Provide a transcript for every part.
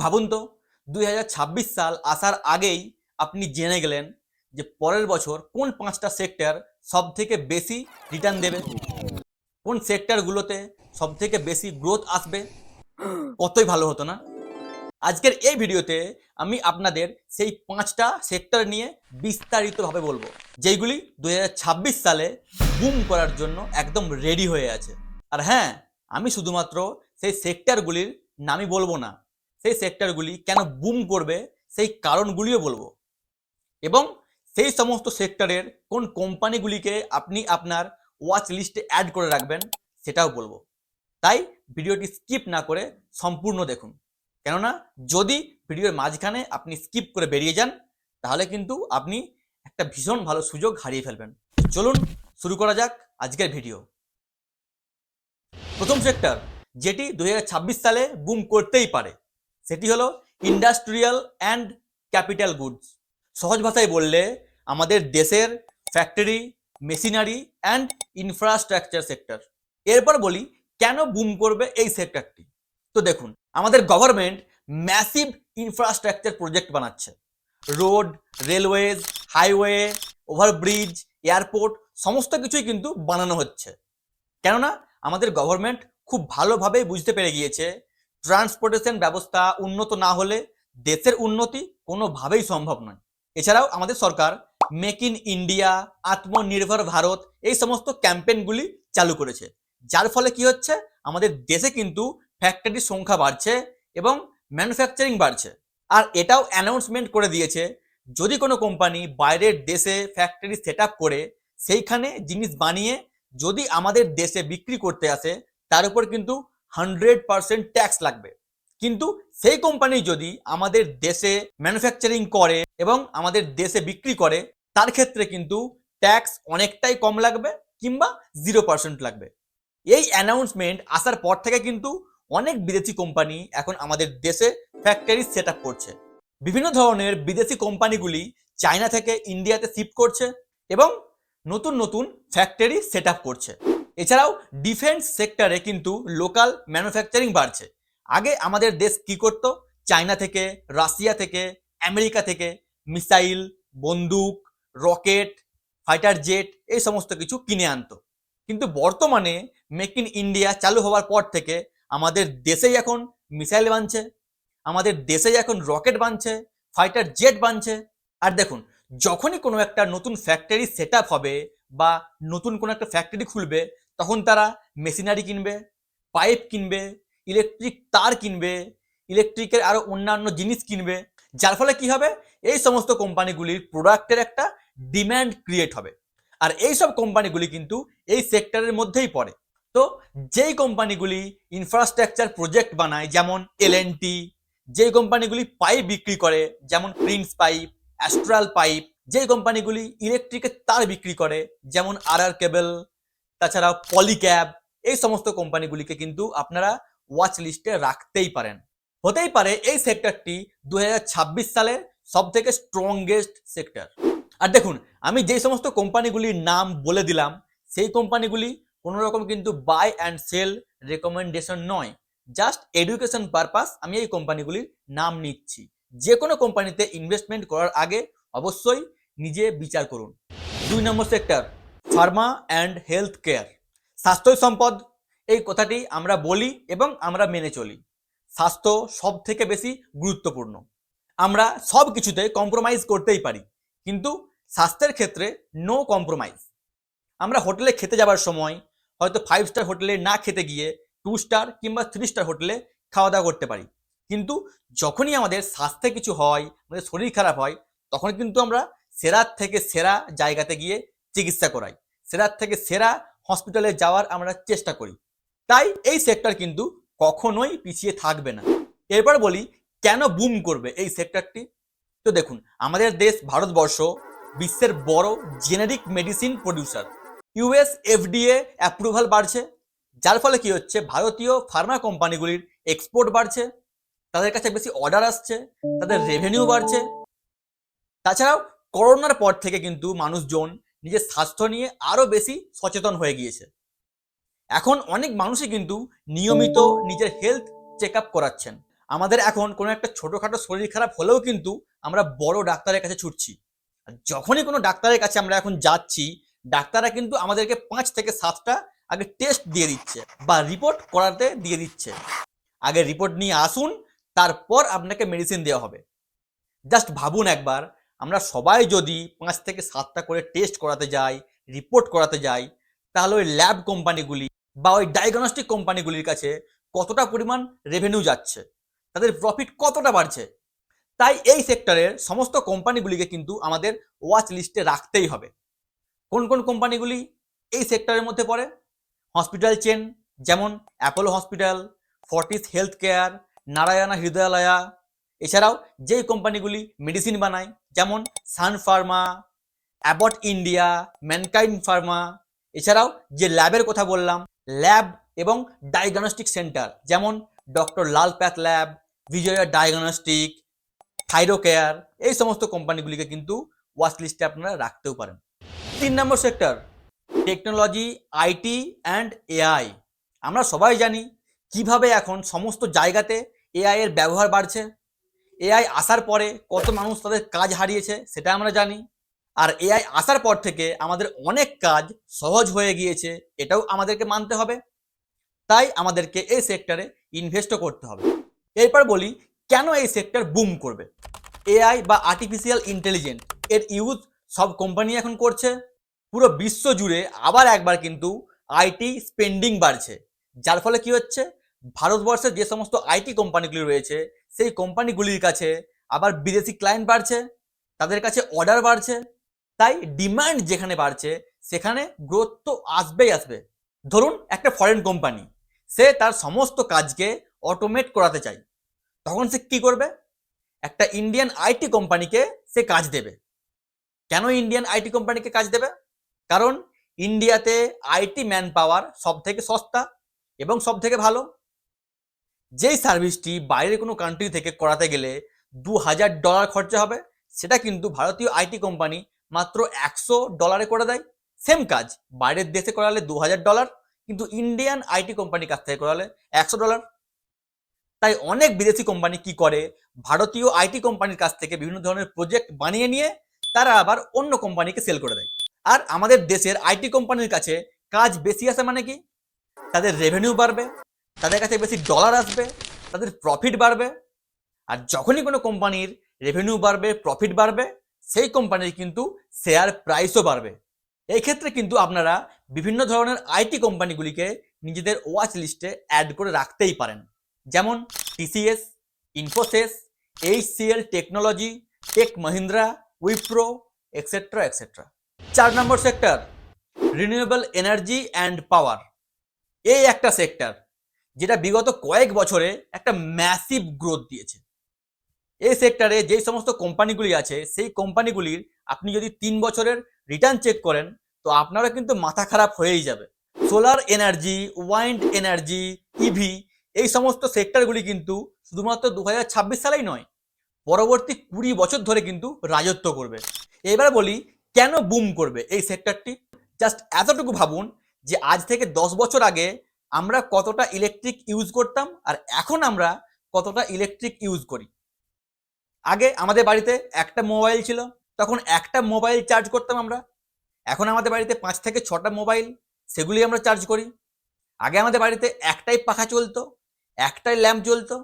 ভাবুন তো, দুই হাজার ছাব্বিশ সাল আসার আগেই আপনি জেনে গেলেন যে পরের বছর কোন পাঁচটা সেক্টর সব থেকে বেশি রিটার্ন দেবে? কোন সেক্টরগুলোতে সব থেকে বেশি গ্রোথ আসবে? কতই ভালো হতো না? আজকের এই ভিডিওতে আমি আপনাদের সেই পাঁচটা সেক্টর নিয়ে বিস্তারিতভাবে বলব, যেইগুলি দুই হাজার ছাব্বিশ সালে বুম করার জন্য একদম রেডি হয়ে আছে। আর হ্যাঁ আমি শুধুমাত্র সেই সেক্টরগুলির নামই বলব না সেই সেক্টরগুলি কেন বুম করবে, সেই কারণগুলিও বলব। এবং সেই সমস্ত সেক্টরের কোন কোম্পানিগুলিকে আপনি আপনার ওয়াচ লিস্টে অ্যাড করে রাখবেন, সেটাও বলব। তাই ভিডিওটি স্কিপ না করে সম্পূর্ণ দেখুন। কেননা, যদি ভিডিওর মাঝখানে আপনি স্কিপ করে বেরিয়ে যান, তাহলে কিন্তু আপনি একটা ভীষণ ভালো সুযোগ হারিয়ে ফেলবেন। চলুন শুরু করা যাক আজকের ভিডিও। প্রথম সেক্টর যেটি দু হাজার ছাব্বিশ সালে বুম করতেই পারে। সেটি হলো ইন্ডাস্ট্রিয়াল অ্যান্ড ক্যাপিটাল গুডস সহজ ভাষায় বললে, আমাদের দেশের factory machinery and infrastructure sector এরপর বলি, কেন বুম করবে এই সেক্টরটি তো দেখুন, আমাদের গভর্নমেন্ট ম্যাসিভ ইনফ্রাস্ট্রাকচার প্রজেক্ট বানাচ্ছে। Road railways highway overbridge airport সমস্ত কিছুই কিন্তু বানানো হচ্ছে। কেননা, আমাদের গভর্নমেন্ট খুব ভালোভাবে বুঝতে পেরে গিয়েছে ট্রান্সপোর্টেশন ব্যবস্থা উন্নত না হলে দেশের উন্নতি কোনোভাবেই সম্ভব নয়। এছাড়াও আমাদের সরকার মেক ইন ইন্ডিয়া, আত্মনির্ভর ভারত এই সমস্ত ক্যাম্পেনগুলি চালু করেছে। যার ফলে কি হচ্ছে? আমাদের দেশে কিন্তু ফ্যাক্টরির সংখ্যা বাড়ছে এবং ম্যানুফ্যাকচারিং বাড়ছে। আর এটাও অ্যানাউন্সমেন্ট করে দিয়েছে, যদি কোনো কোম্পানি বাইরের দেশে ফ্যাক্টরি সেট করে সেইখানে জিনিস বানিয়ে যদি আমাদের দেশে বিক্রি করতে আসে, তার উপর কিন্তু হান্ড্রেড পার্সেন্ট ট্যাক্স লাগবে। কিন্তু সেই কোম্পানি যদি আমাদের দেশে ম্যানুফ্যাকচারিং করে এবং আমাদের দেশে বিক্রি করে, তার ক্ষেত্রে কিন্তু ট্যাক্স অনেকটাই কম লাগবে কিংবা জিরো পার্সেন্ট লাগবে। এই অ্যানাউন্সমেন্ট আসার পর থেকে কিন্তু অনেক বিদেশি কোম্পানি এখন আমাদের দেশে ফ্যাক্টরি সেট করছে। বিভিন্ন ধরনের বিদেশি কোম্পানিগুলি চায়না থেকে ইন্ডিয়াতে শিফট করছে এবং নতুন নতুন ফ্যাক্টরি সেট করছে। এছাড়াও ডিফেন্স সেক্টরে কিন্তু লোকাল ম্যানুফ্যাকচারিং বাড়ছে। আগে আমাদের দেশ কি করত? চায়না থেকে, রাশিয়া থেকে, আমেরিকা থেকে মিসাইল বন্দুক রকেট ফাইটার জেট এই সমস্ত কিছু কিনে আনতো। কিন্তু বর্তমানে মেক ইন ইন্ডিয়া চালু হওয়ার পর থেকে আমাদের দেশেই এখন মিসাইল বানছে, আমাদের দেশেই এখন রকেট বানছে ফাইটার জেট বানছে। আর দেখুন, যখনই কোনো একটা নতুন ফ্যাক্টরি সেট হবে বা নতুন কোনো একটা ফ্যাক্টরি খুলবে তখন তারা মেশিনারি কিনবে, পাইপ কিনবে, ইলেকট্রিক তার কিনবে, ইলেকট্রিকের আরও অন্যান্য জিনিস কিনবে। যার ফলে কি হবে? এই সমস্ত কোম্পানিগুলির প্রোডাক্টের একটা ডিম্যান্ড ক্রিয়েট হবে। আর এই সব কোম্পানিগুলি কিন্তু এই সেক্টরের মধ্যেই পড়ে। তো যেই কোম্পানিগুলি ইনফ্রাস্ট্রাকচার প্রজেক্ট বানায়, যেমন এল যেই কোম্পানিগুলি পাইপ বিক্রি করে, যেমন প্রিন্স পাইপ অ্যাস্ট্রাল পাইপ যেই কোম্পানিগুলি ইলেকট্রিকের তার বিক্রি করে, যেমন আর আর কেবল তাছাড়া পলিক্যাব এই সমস্ত কোম্পানিগুলিকে কিন্তু আপনারা ওয়াচ লিস্টে রাখতেই পারেন। হতেই পারে এই সেক্টরটি দু সালের সব থেকে স্ট্রংগেস্ট সেক্টর আর দেখুন, আমি যেই সমস্ত কোম্পানিগুলির নাম বলে দিলাম, সেই কোম্পানিগুলি কোনো রকম কিন্তু বাই অ্যান্ড সেল রেকমেন্ডেশন নয়। জাস্ট এডুকেশন পারপাস আমি এই কোম্পানিগুলির নাম নিচ্ছি। যে কোনো কোম্পানিতে ইনভেস্টমেন্ট করার আগে অবশ্যই নিজে বিচার করুন। দুই নম্বর sector pharma and health care স্বাস্থ্য সম্পদ, এই কথাটি আমরা বলি এবং আমরা মেনে চলি। স্বাস্থ্য সব থেকে বেশি গুরুত্বপূর্ণ। আমরা সব কিছুতে কম্প্রোমাইজ করতেই পারি, কিন্তু স্বাস্থ্যের ক্ষেত্রে নো কম্প্রোমাইজ আমরা হোটেলে খেতে যাবার সময় হয়তো ফাইভ স্টার হোটেলে না খেতে গিয়ে টু স্টার কিংবা থ্রি স্টার হোটেলে খাওয়া দাওয়া করতে পারি। কিন্তু যখনই আমাদের স্বাস্থ্যে কিছু হয়, আমাদের শরীর খারাপ হয় তখন কিন্তু আমরা সেরার থেকে সেরা জায়গাতে গিয়ে চিকিৎসা করাই। সেরার থেকে সেরা হসপিটালে যাওয়ার আমরা চেষ্টা করি। তাই এই সেক্টর কিন্তু কখনোই পিছিয়ে থাকবে না। এরপর বলি, কেন বুম করবে এই সেক্টরটি তো দেখুন, আমাদের দেশ ভারতবর্ষ বিশ্বের বড় generic medicine producer US FDA approval বাড়ছে। যার ফলে কি হচ্ছে, ভারতীয় ফার্মা কোম্পানিগুলির এক্সপোর্ট বাড়ছে। তাদের কাছে বেশি অর্ডার আসছে, তাদের রেভিনিউ বাড়ছে। তাছাড়াও, করোনার পর থেকে কিন্তু মানুষজন নিজের স্বাস্থ্য নিয়ে আরও বেশি সচেতন হয়ে গিয়েছে। এখন অনেক মানুষই কিন্তু নিয়মিত নিজের হেলথ চেক আপ করাচ্ছেন। আমাদের এখন কোনো একটা ছোটোখাটো শরীর খারাপ হলেও কিন্তু আমরা বড় ডাক্তারের কাছে ছুটছি। আর যখনই কোনো ডাক্তারের কাছে আমরা এখন যাচ্ছি ডাক্তাররা কিন্তু আমাদেরকে পাঁচ থেকে সাতটা আগে টেস্ট দিয়ে দিচ্ছে বা রিপোর্ট করাতে দিয়ে দিচ্ছে। আগে রিপোর্ট নিয়ে আসুন তারপর আপনাকে মেডিসিন দেওয়া হবে। জাস্ট ভাবুন একবার আমরা সবাই যদি পাঁচ থেকে সাতটা করে টেস্ট করাতে যাই রিপোর্ট করাতে যাই, তাহলে ওই ল্যাব কোম্পানিগুলি বা ওই ডায়াগনস্টিক কোম্পানিগুলির কাছে কতটা পরিমাণ রেভিনিউ যাচ্ছে, তাদের প্রফিট কতটা বাড়ছে? তাই এই সেক্টরের সমস্ত কোম্পানিগুলিকে কিন্তু আমাদের ওয়াচ লিস্টে রাখতেই হবে। কোন কোন কোম্পানিগুলি এই সেক্টরের মধ্যে পড়ে? হসপিটাল চেন যেমন Apollo hospital Fortis health care Narayana Hrudayalaya এছাড়াও যেই কোম্পানিগুলি মেডিসিন বানায়, যেমন Sun pharma Abbott India Mankind pharma এছাড়াও যে ল্যাবের কথা বললাম ল্যাব এবং ডায়াগনস্টিক সেন্টার যেমন doctor Lal path lab Vijaya diagnostic Thyrocare এই সমস্ত কোম্পানিগুলিকে কিন্তু ওয়াচ লিস্টে আপনারা রাখতেও পারেন। তিন নম্বর sector technology IT and AI আমরা সবাই জানি কীভাবে এখন সমস্ত জায়গাতে এআই এর ব্যবহার বাড়ছে। এআই আসার পরে কত মানুষ তাদের কাজ হারিয়েছে সেটা আমরা জানি। আর এআই আসার পর থেকে আমাদের অনেক কাজ সহজ হয়ে গিয়েছে, এটাও আমাদেরকে মানতে হবে। তাই আমাদেরকে এই সেক্টরে ইনভেস্টও করতে হবে। এরপর বলি, কেন এই সেক্টর বুম করবে? এআই বা আর্টিফিশিয়াল ইন্টেলিজেন্স এর ইউজ সব কোম্পানি এখন করছে। পুরো বিশ্ব জুড়ে আবার একবার কিন্তু আইটি স্পেন্ডিং বাড়ছে। যার ফলে কি হচ্ছে? ভারতবর্ষে যে সমস্ত আইটি কোম্পানিগুলি রয়েছে, সেই কোম্পানিগুলির কাছে আবার বিদেশি ক্লায়েন্ট বাড়ছে, তাদের কাছে অর্ডার বাড়ছে, তাই ডিমান্ড যেখানে বাড়ছে, সেখানে গ্রোথ তো আসবেই আসবে। ধরুন একটা ফরেন কোম্পানি সে তার সমস্ত কাজকে অটোমেট করাতে চায়, তখন সে কি করবে? একটা ইন্ডিয়ান আইটি কোম্পানিকে সে কাজ দেবে। কেন ইন্ডিয়ান আইটি কোম্পানিকে কাজ দেবে? কারণ ইন্ডিয়াতে আইটি ম্যান পাওয়ার সব থেকে সস্তা এবং সব থেকে ভালো। যেই সার্ভিসটি বাইরের কোনো কান্ট্রি থেকে করাতে গেলে দু হাজার ডলার খরচা হবে, সেটা কিন্তু ভারতীয় আইটি কোম্পানি মাত্র একশো ডলারে করে দেয়। সেম কাজ, বাইরের দেশে করালে দু হাজার ডলার কিন্তু ইন্ডিয়ান আইটি কোম্পানির কাছ থেকে করালে একশো ডলার তাই অনেক বিদেশি কোম্পানি কি করে, ভারতীয় আইটি কোম্পানির কাছ থেকে বিভিন্ন ধরনের প্রজেক্ট বানিয়ে নিয়ে তারা আবার অন্য কোম্পানিকে সেল করে দেয়। আর আমাদের দেশের আইটি কোম্পানির কাছে কাজ বেশি আসে মানে কি? তাদের রেভিনিউ বাড়বে। তাদের কাছে বেশি ডলার আসবে, তাদের প্রফিট বাড়বে, আর যখনই কোনো কোম্পানির রেভিনিউ বাড়বে প্রফিট বাড়বে, সেই কোম্পানির কিন্তু শেয়ার প্রাইসও বাড়বে। এই ক্ষেত্রে কিন্তু আপনারা বিভিন্ন ধরনের আইটি কোম্পানিগুলিকে নিজেদের ওয়াচ লিস্টে অ্যাড করে রাখতেই পারেন। যেমন TCS Infosys HCL technology tech Mahindra Wipro etcetera etcetera চার নম্বর sector renewable energy and power এই একটা সেক্টর যেটা বিগত কয়েক বছরে একটা ম্যাসিভ গ্রোথ দিয়েছে। এই সেক্টরে যেই সমস্ত কোম্পানিগুলি আছে, সেই কোম্পানিগুলির আপনি যদি তিন বছরের রিটার্ন চেক করেন, তো আপনারা কিন্তু মাথা খারাপ হয়েই যাবে। Solar energy wind energy EV এই সমস্ত সেক্টরগুলি কিন্তু শুধুমাত্র দু সালেই নয়, পরবর্তী কুড়ি বছর ধরে কিন্তু রাজত্ব করবে। এবার বলি, কেন বুম করবে এই সেক্টরটি জাস্ট এতটুকু ভাবুন যে আজ থেকে দশ বছর আগে আমরা কতটা ইলেকট্রিক ইউজ করতাম আর এখন আমরা কতটা ইলেকট্রিক ইউজ করি। আগে আমাদের বাড়িতে একটা মোবাইল ছিল, তখন একটা মোবাইল চার্জ করতাম আমরা। এখন আমাদের বাড়িতে পাঁচ থেকে ছটা মোবাইল সেগুলি আমরা চার্জ করি। আগে আমাদের বাড়িতে একটাই পাখা চলতো, একটাই ল্যাম্প চলতো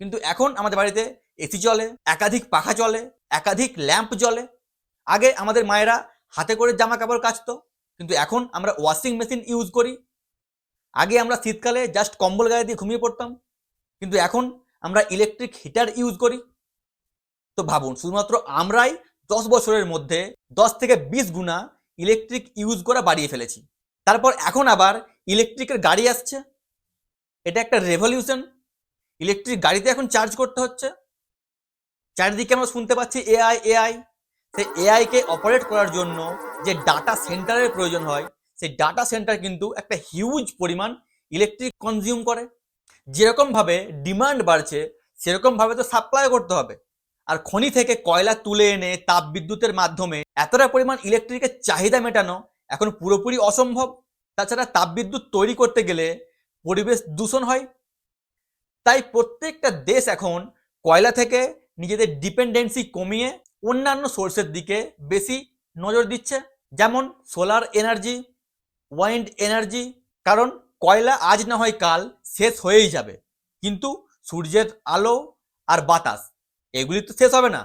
কিন্তু এখন আমাদের বাড়িতে এসি চলে, একাধিক পাখা চলে, একাধিক ল্যাম্প জ্বলে। আগে আমাদের মায়েরা হাতে করে জামা কাপড় কাচতো, কিন্তু এখন আমরা ওয়াশিং মেশিন ইউজ করি। আগে আমরা শীতকালে জাস্ট কম্বল গায়ে দিয়ে ঘুমিয়ে পড়তাম, কিন্তু এখন আমরা ইলেকট্রিক হিটার ইউজ করি। তো ভাবুন, শুধুমাত্র আমরাই দশ বছরের মধ্যে দশ থেকে বিশ গুণা ইলেকট্রিক ইউজ করা বাড়িয়ে ফেলেছি। তারপর এখন আবার ইলেকট্রিকের গাড়ি আসছে। এটা একটা রেভলিউশন ইলেকট্রিক গাড়িতে এখন চার্জ করতে হচ্ছে। চারিদিকে আমরা শুনতে পাচ্ছি এআই এআই সেই এআইকে অপারেট করার জন্য যে ডাটা সেন্টারের প্রয়োজন হয় সেই ডাটা সেন্টার কিন্তু একটা হিউজ পরিমাণ ইলেকট্রিক কনজিউম করে। যেরকমভাবে ডিমান্ড বাড়ছে সেরকমভাবে তো সাপ্লাই করতে হবে। আর খনি থেকে কয়লা তুলে এনে তাপ বিদ্যুতের মাধ্যমে এতটা পরিমাণ ইলেকট্রিকের চাহিদা মেটানো এখন পুরোপুরি অসম্ভব। তাছাড়া তাপবিদ্যুৎ তৈরি করতে গেলে পরিবেশ দূষণ হয়। তাই প্রত্যেকটা দেশ এখন কয়লা থেকে নিজেদের ডিপেন্ডেন্সি কমিয়ে অন্যান্য সোর্সের দিকে বেশি নজর দিচ্ছে। যেমন সোলার এনার্জি ওয়াইন্ড এনার্জি কারণ কয়লা আজ না হয় কাল, শেষ হয়েই যাবে। কিন্তু সূর্যের আলো আর বাতাস, এগুলি তো শেষ হবে না।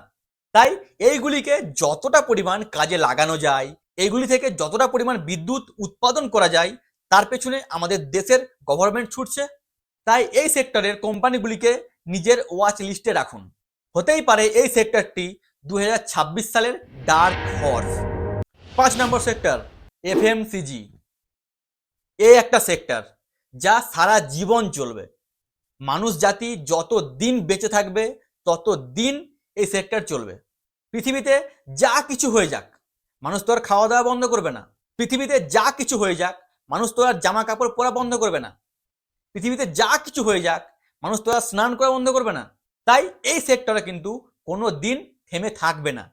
তাই এইগুলিকে যতটা পরিমাণ কাজে লাগানো যায়, এইগুলি থেকে যতটা পরিমাণ বিদ্যুৎ উৎপাদন করা যায়, তার পেছনে আমাদের দেশের গভর্নমেন্ট ছুটছে। তাই এই সেক্টরের কোম্পানিগুলিকে নিজের ওয়াচ লিস্টে রাখুন। হতেই পারে এই সেক্টরটি দু হাজার ছাব্বিশ সালের ডার্ক হর্স পাঁচ নম্বর সেক্টর এফএমসিজি এ একটা সেক্টর যা সারা জীবন চলবে। মানুষ জাতি যত দিন বেঁচে থাকবে, তত দিন এই সেক্টর চলবে। পৃথিবীতে যা কিছু হয়ে যাক, মানুষ তো আর খাওয়া দাওয়া বন্ধ করবে না। পৃথিবীতে যা কিছু হয়ে যাক, মানুষ তো আর জামা কাপড় পরা বন্ধ করবে না। পৃথিবীতে যা কিছু হয়ে যাক, মানুষ তো আর স্নান করা বন্ধ করবে না। তাই এই সেক্টরে কিন্তু কোনো দিন থেমে থাকবে না।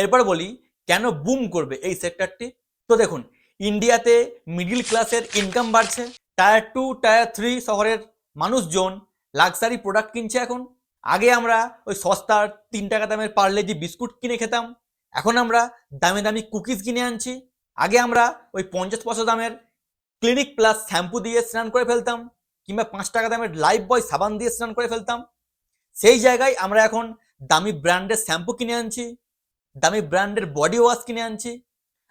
এরপর বলি, কেন বুম করবে এই সেক্টরটি তো দেখুন ইন্ডিয়াতে মিডিল ক্লাসের ইনকাম বাড়ছে। টায়ার টু টায়ার থ্রি শহরের মানুষজন লাক্সারি প্রোডাক্ট কিনছে এখন। আগে আমরা ওই সস্তার তিন টাকা দামের পার্লেজি বিস্কুট কিনে খেতাম, এখন আমরা দামি দামি কুকিজ কিনে আনছি। আগে আমরা ওই পঞ্চাশ পয়সা দামের ক্লিনিক প্লাস শ্যাম্পু দিয়ে স্নান করে ফেলতাম, কিংবা পাঁচ টাকা দামের লাইফ বয় সাবান দিয়ে স্নান করে ফেলতাম। সেই জায়গায় আমরা এখন দামি ব্র্যান্ডের শ্যাম্পু কিনে আনছি, দামি ব্র্যান্ডের বডি ওয়াশ কিনে আনছি।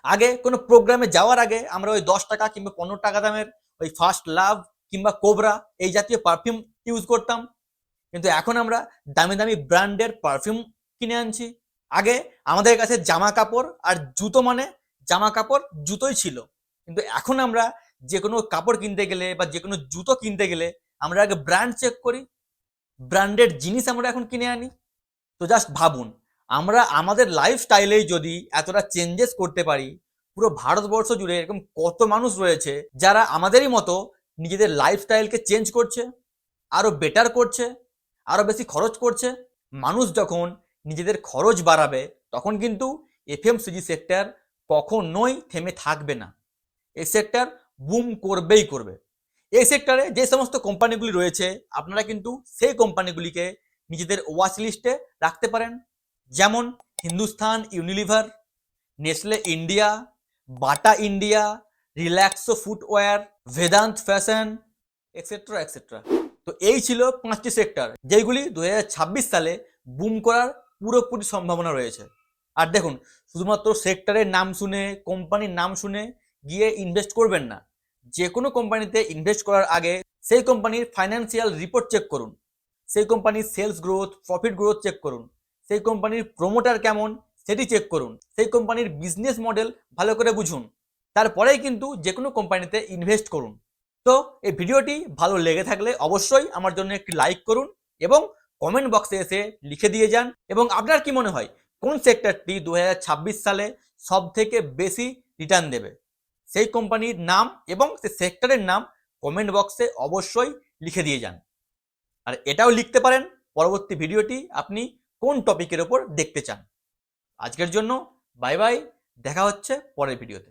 আগে কোনো প্রোগ্রামে যাওয়ার আগে আমরা ওই দশ টাকা কিংবা পনেরো টাকা দামের ওই ফার্স্ট লাভ কিংবা কোবরা এই জাতীয় পারফিউম ইউজ করতাম। কিন্তু এখন আমরা দামি দামি ব্র্যান্ডের পারফিউম কিনে আনছি। আগে আমাদের কাছে জামা কাপড় আর জুতো মানে জামা কাপড় জুতোই ছিল। কিন্তু এখন আমরা যে কোনো কাপড় কিনতে গেলে বা যে কোনো জুতো কিনতে গেলে আমরা আগে ব্র্যান্ড চেক করি। ব্র্যান্ডের জিনিস আমরা এখন কিনে আনি। তো জাস্ট ভাবুন আমরা আমাদের লাইফস্টাইলেই যদি এতটা চেঞ্জেস করতে পারি, পুরো ভারতবর্ষ জুড়ে এরকম কত মানুষ রয়েছে যারা আমাদেরই মতো নিজেদের লাইফস্টাইলকে চেঞ্জ করছে আরও বেটার করছে আরও বেশি খরচ করছে। মানুষ যখন নিজেদের খরচ বাড়াবে, তখন কিন্তু এফএমসিজি সেক্টর কখনোই থেমে থাকবে না। এই সেক্টর বুম করবেই করবে। এই সেক্টরে যে সমস্ত কোম্পানিগুলি রয়েছে, আপনারা কিন্তু সেই কোম্পানিগুলিকে নিজেদের ওয়াচ লিস্টে রাখতে পারেন। যেমন Hindustan Unilever Nestle India Bata India Relaxo footwear Vedanta fashion etcetera etcetera তো এই ছিল পাঁচটি সেক্টর যেগুলি দু সালে বুম করার পুরোপুরি সম্ভাবনা রয়েছে। আর দেখুন, শুধুমাত্র সেক্টরের নাম শুনে কোম্পানির নাম শুনে গিয়ে ইনভেস্ট করবেন না। যে কোনো কোম্পানিতে ইনভেস্ট করার আগে সেই কোম্পানির ফাইন্যান্সিয়াল রিপোর্ট চেক করুন। সেই কোম্পানির sales growth profit growth check করুন। সেই কোম্পানির প্রোমোটার কেমন সেটি চেক করুন। সেই কোম্পানির বিজনেস মডেল ভালো করে বুঝুন। তারপরেই কিন্তু যে কোনো কোম্পানিতে ইনভেস্ট করুন। তো এই ভিডিওটি ভালো লেগে থাকলে অবশ্যই আমার জন্য একটি লাইক করুন এবং কমেন্ট বক্সে এসে লিখে দিয়ে যান এবং আপনার কি মনে হয়, কোন সেক্টরটি দু হাজার ছাব্বিশ সালে সব থেকে বেশি রিটার্ন দেবে? সেই কোম্পানির নাম এবং সে সেক্টরের নাম কমেন্ট বক্সে অবশ্যই লিখে দিয়ে যান। আর এটাও লিখতে পারেন, পরবর্তী ভিডিওটি আপনি কোন টপিকের ওপর দেখতে চান? আজকের জন্য বাই বাই দেখা হচ্ছে পরের ভিডিওতে